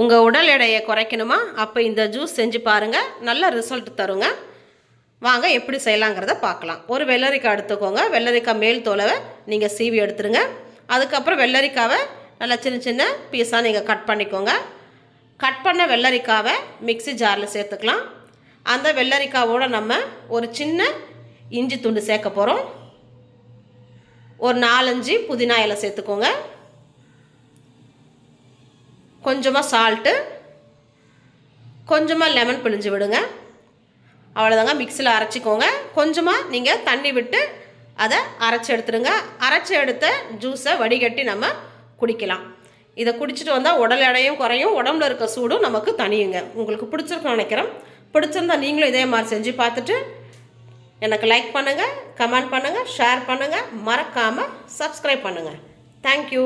உங்கள் உடல் எடையை குறைக்கணுமா? அப்போ இந்த ஜூஸ் செஞ்சு பாருங்கள் நல்ல ரிசல்ட் தருங்க. வாங்க எப்படி செய்யலாங்கிறத பார்க்கலாம். ஒரு வெள்ளரிக்காய் எடுத்துக்கோங்க. வெள்ளரிக்காய் மேல் தோலவை நீங்கள் சீவி எடுத்துருங்க. அதுக்கப்புறம் வெள்ளரிக்காவை நல்லா சின்ன சின்ன பீஸாக நீங்கள் கட் பண்ணிக்கோங்க. கட் பண்ண வெள்ளரிக்காவை மிக்ஸி ஜாரில் சேர்த்துக்கலாம். அந்த வெள்ளரிக்காவோட நம்ம ஒரு சின்ன இஞ்சி துண்டு சேர்க்க போகிறோம் ஒரு நாலஞ்சு புதினா இலை சேர்த்துக்கோங்க. கொஞ்சமாக சால்ட்டு கொஞ்சமாக லெமன் பிழிஞ்சு விடுங்க. அவ்வளோதாங்க மிக்சியில் அரைச்சிக்கோங்க. கொஞ்சமாக நீங்கள் தண்ணி விட்டு அதை அரைச்சி எடுத்துடுங்க. அரைச்சி எடுத்த ஜூஸை வடிகட்டி நம்ம குடிக்கலாம். இதை குடிச்சிட்டு வந்தால் உடல் எடையும் குறையும் உடம்புல இருக்க சூடும் நமக்கு தனியுங்க உங்களுக்கு பிடிச்சிருக்குன்னு நினைக்கிறேன். பிடிச்சிருந்தா நீங்களும் இதே மாதிரி செஞ்சு பார்த்துட்டு எனக்கு லைக் பண்ணுங்கள் கமெண்ட் பண்ணுங்கள் ஷேர் பண்ணுங்கள் மறக்காமல் சப்ஸ்கிரைப் பண்ணுங்கள் தேங்க்யூ